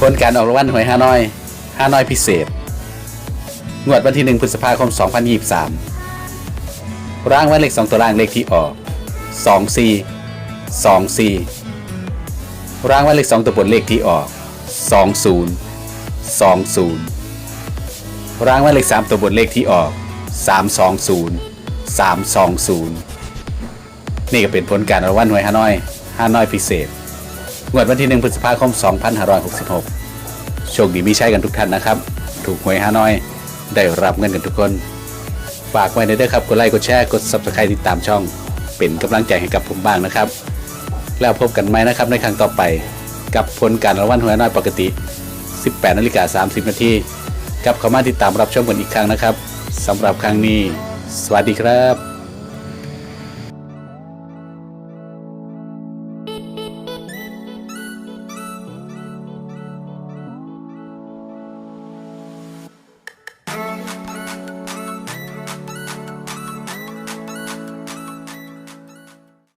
ผลการออกรางวัลหวยฮานอยฮานอยพิเศษ งวดวันที่ 1 พฤษภาคม 2023รางวัลเลข 2 ตัวล่างเลขที่ออก 24 24รางวัลเลข 2 ตัวบนเลขที่ออก 20 20รางวัลเลข 3 ตัวบนเลขที่ออก 320 320 นี่ก็เป็นผลการรางวัลหวยฮานอยฮานอยพิเศษ งวดวันที่ 1 พฤษภาคม 2566 โชคดีมีใช้กันทุกท่านนะครับ ถูกหวยฮานอย ได้รับเงินกันทุกคน ฝากไว้ในเด้อครับ กดไลค์ กดแชร์ กด subscribe ติดตามช่อง เป็นกำลังใจให้กับผมบ้างนะครับ แล้วพบกันไหมนะครับในครั้งต่อไป กับผลการรางวัลหวยฮานอยปกติ 18นาฬิกา30 นาทีกับเข้ามาติดตามรับชมกันอีกครั้งนะครับสำหรับครั้งนี้ สวัสดีครับ